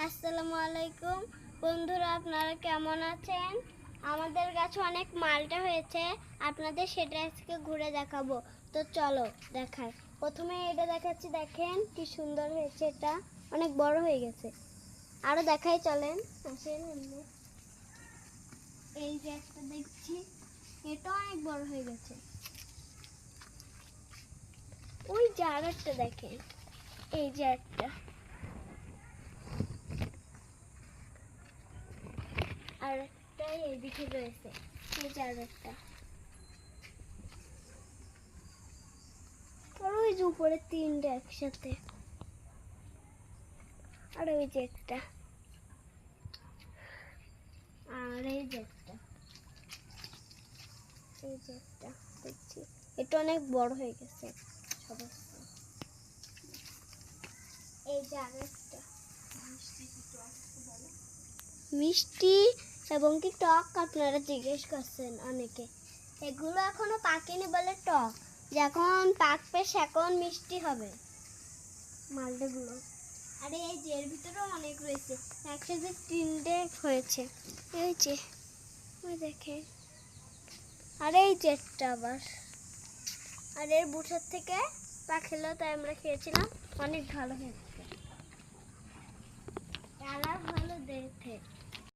আসসালামু আলাইকুম। বন্ধুরা, আপনারা কেমন আছেন? আমাদের কাছে অনেক মালটা হয়েছে। আপনাদের সেটা আজকে ঘুরে দেখাবো। তো চলো দেখাই। প্রথমে এটা দেখাচ্ছি, দেখেন কি সুন্দর হয়েছে এটা। অনেক বড় হয়ে গেছে। আরও দেখাই, চলেন। আসেন এই যে একটা দেখছি, এটা অনেক বড় হয়ে গেছে। ওই একটা দেখেন। এই যে একটা। আর একটা রয়েছে। একটা ওই যে উপরে তিনটে একসাথে। আর ওই যে একটা। আর এই যে একটা। এই যে একটা, দেখছি। এটা অনেক বড় হয়ে গেছে। সমস্ত এই যে আর একটা মিষ্টি? এবং কি টক আপনারা জিজ্ঞেস করছেন অনেকে। এগুলো এখনও পাকেনি বলে টক। যখন পাকবে সেখন মিষ্টি হবে। মালটাগুলো আরে, এই এর ভিতরেও অনেক রয়েছে। একসাথে তিনটে হয়েছে। এই যে, ওই দেখে আরে, এই একটা আবার। আর এর বুটার থেকে পাখেলো তাই আমরা খেয়েছিলাম। অনেক ভালো হয়েছে কালার ভালো দেখতে।